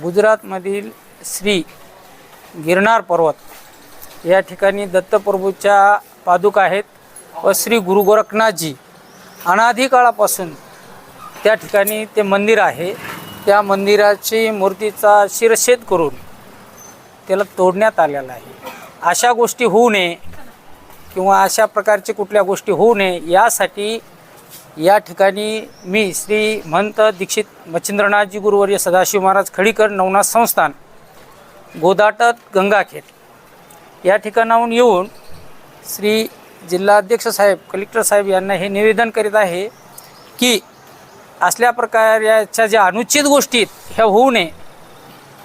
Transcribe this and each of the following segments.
गुजरातमधील श्री गिरनार पर्वत या ठिकाणी दत्तप्रभूच्या पादुका आहेत व श्री गुरु गोरखनाथजी अनाधी काळापासून त्या ठिकाणी ते मंदिर आहे. त्या मंदिराची मूर्तीचा शिरच्छेद करून त्याला तोडण्यात आलेला आहे. अशा गोष्टी होऊ नये किंवा अशा प्रकारचे कुठल्या गोष्टी होऊ नये यासाठी या ठिकाणी मी श्री महंत दीक्षित मच्छिंद्रनाथजी गुरुवर्य सदाशिव महाराज खडीकर नवनाथ संस्थान गोदाटत गंगाखेड या ठिकाणाहून येऊन श्री जिल्हाध्यक्ष साहेब कलेक्टर साहेब यांना हे निवेदन करीत आहे की असल्या प्रकारच्या ज्या अनुचित गोष्टी आहेत ह्या होऊ नये.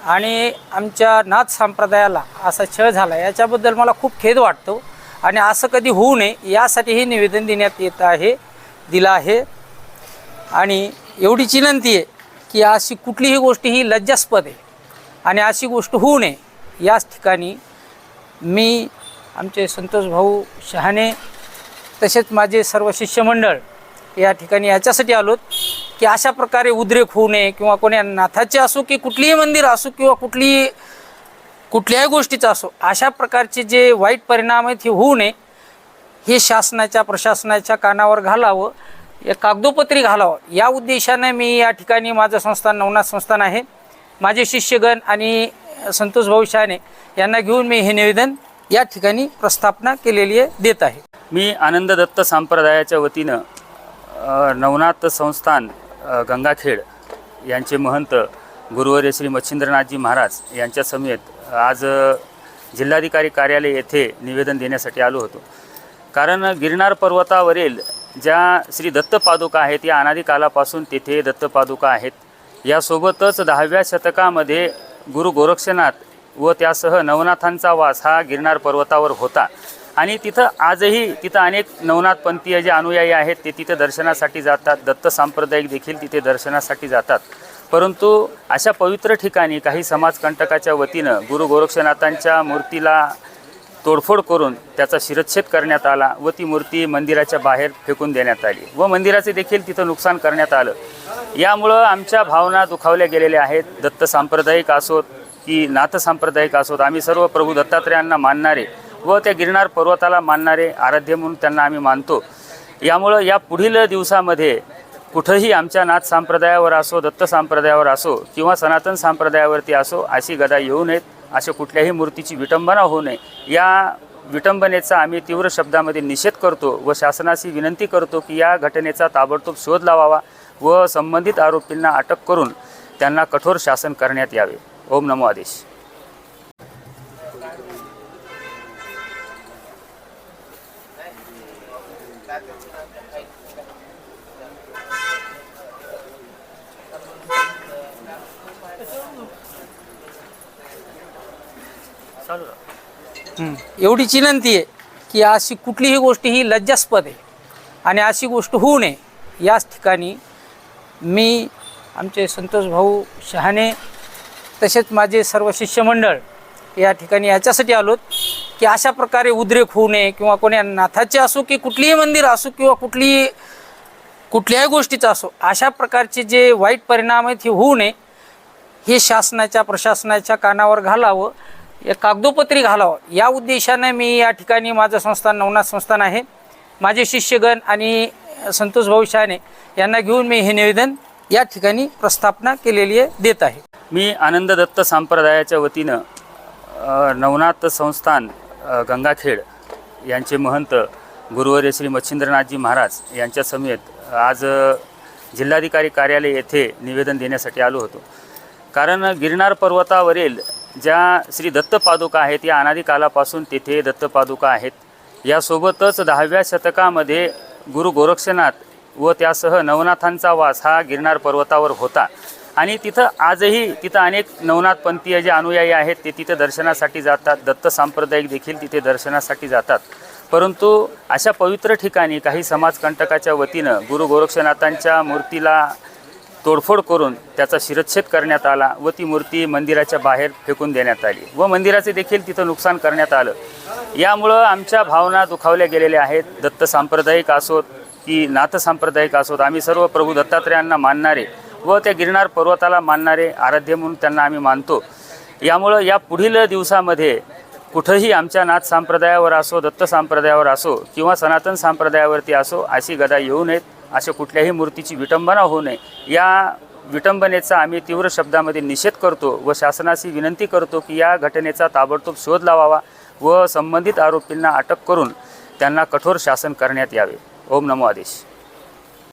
आणि आमच्या नाथ संप्रदायाला असा छळ झाला याच्याबद्दल मला खूप खेद वाटतो. आणि असं कधी होऊ नये यासाठी हे निवेदन देण्यात येत आहे. दिला आहे. आणि एवढीच विनंती आहे की अशी कुठलीही गोष्ट ही लज्जास्पद आहे. आणि अशी गोष्ट होऊ नये. याच ठिकाणी मी आमचे संतोष भाऊ शहाणे तसेच माझे सर्व शिष्यमंडळ या ठिकाणी याच्यासाठी आलोत की अशा प्रकारे उद्रेक होऊ नये किंवा कोण्या नाथाचे असो की कुठलीही मंदिर असो किंवा कुठलीही कुठल्याही गोष्टीचं असो अशा प्रकारचे जे वाईट परिणाम आहेत हे होऊ नये. हे शासनाच्या प्रशासनाच्या कानावर घालावं या कागदोपत्री घालावं. या उद्देशाने मी या ठिकाणी माझं संस्थान नवनाथ संस्थान आहे. माझे शिष्यगण आणि संतोष भाऊ शहाणे यांना घेऊन मी हे निवेदन या ठिकाणी प्रस्थापना केलेली आहे देत आहे. मी आनंद दत्त संप्रदायाच्या वतीनं नवनाथ संस्थान गंगाखेड यांचे महंत गुरुवर्य श्री मच्छिंद्रनाथजी महाराज यांच्या समेत आज जिल्हाधिकारी कार्यालय येथे निवेदन देण्यासाठी आलो होतो. कारण गिरनार पर्वतावरील ज्या श्री दत्त पादुका आहेत या अनादिकालापासून तिथे तेथे दत्त पादुका आहेत. यासोबतच दहाव्या शतकामध्ये गुरु गोरक्षनाथ व त्यासह नवनाथांचा वास हा गिरनार पर्वतावर होता. आणि तिथं आजही तिथं अनेक नवनाथपंथीय जे अनुयायी आहेत ते तिथे दर्शनासाठी जातात. दत्त सांप्रदायिक देखील तिथे दर्शनासाठी जातात. परंतु अशा पवित्र ठिकाणी काही समाजकंटकाच्या वतीनं गुरु गोरक्षनाथांच्या मूर्तीला तोडफोड करून त्याचा शिरच्छेद करण्यात आला व ती मूर्ती मंदिराच्या बाहेर फेकून देण्यात आली व मंदिराचे देखील तिथं नुकसान करण्यात आलं. यामुळं आमच्या भावना दुखावल्या गेलेल्या आहेत. दत्त सांप्रदायिक असोत की नाथ सांप्रदायिक असोत. आम्ही सर्व प्रभू दत्तात्रयांना मानणारे व त्या गिरणार पर्वताला मानणारे आराध्य म्हणून त्यांना आम्ही मानतो. यामुळं या पुढील दिवसामध्ये कुठंही आमच्या नाथ संप्रदायावर असो दत्त संप्रदायावर असो किंवा सनातन संप्रदायावरती असो अशी गदा येऊ नयेत. अशा कुठल्याही मूर्तीची विटंबना होऊ नये. या विटंबनेचा आम्ही तीव्र शब्दामध्ये निषेध करतो व शासनाशी विनंती करतो की या घटनेचा ताबडतोब शोध लावावा व संबंधित आरोपींना अटक करून त्यांना कठोर शासन करण्यात यावे. ओम नमो आदेश. चालू राहा. हं. एवढीच विनंती आहे की अशी कुठलीही गोष्ट ही लज्जास्पद आहे आणि अशी गोष्ट होऊ नये याच ठिकाणी मी आमचे संतोष भाऊ शहाणे तसेच माझे सर्व शिष्यमंडळ या ठिकाणी याच्यासाठी आलोत की अशा प्रकारे उद्रेक होऊ नये किंवा कोण्या नाथाचे असो की कुठलीही मंदिर असो किंवा कुठलीही कुठल्याही गोष्टीचं असो अशा प्रकारचे जे वाईट परिणाम आहेत हे होऊ नये हे शासनाच्या प्रशासनाच्या कानावर घालावं या कागदोपत्री घालावं. या उद्देशाने मी या ठिकाणी माझं संस्थान नवनाथ संस्थान आहे. माझे शिष्यगण आणि संतोष भाऊ शहाणे यांना घेऊन मी हे निवेदन या ठिकाणी प्रस्थापना केलेली आहे देत आहे. मी आनंद दत्त संप्रदायाच्या वतीनं नवनाथ संस्थान गंगाखेड यांचे महंत गुरुवर्य श्री मच्छिंद्रनाथजी महाराज यांच्या समेत आज जिल्हाधिकारी कार्यालय येथे निवेदन देण्यासाठी आलो होतो. कारण गिरनार पर्वतावरील ज्या श्री दत्त पादुका आहेत या अनादिकालापासून तिथे तेथे दत्त पादुका आहेत. यासोबतच दहाव्या शतकामध्ये गुरु गोरक्षनाथ व त्यासह नवनाथांचा वास हा गिरनार पर्वतावर होता. आणि तिथं आजही तिथं अनेक नवनाथपंथीय जे अनुयायी आहेत ते तिथे दर्शनासाठी जातात. दत्त सांप्रदायिक देखील तिथे दर्शनासाठी जातात. परंतु अशा पवित्र ठिकाणी काही समाजकंटकाच्या वतीनं गुरु गोरक्षनाथांच्या मूर्तीला तोडफोड करून त्याचा शिरच्छेद करण्यात आला व ती मूर्ती मंदिराच्या बाहेर फेकून देण्यात आली व मंदिराचे देखील तिथं नुकसान करण्यात आलं. यामुळं आमच्या भावना दुखावल्या गेलेल्या आहेत. दत्त सांप्रदायिक असोत की नाथ सांप्रदायिक असोत. आम्ही सर्व प्रभू दत्तात्रयांना मानणारे व त्या गिरणार पर्वताला मानणारे आराध्य म्हणून त्यांना आम्ही मानतो. यामुळं या पुढील दिवसामध्ये कुठंही आमच्या नाथ संप्रदायावर असो दत्त संप्रदायावर असो किंवा सनातन संप्रदायावरती असो अशी गदा येऊ नयेत. अशा कुठल्याही मूर्तीची विटंबना होऊ नये. या विटंबनेचा आम्ही तीव्र शब्दामध्ये निषेध करतो व शासनाशी विनंती करतो की या घटनेचा ताबडतोब शोध लावावा व संबंधित आरोपींना अटक करून त्यांना कठोर शासन करण्यात यावे. ओम नमो आदेश.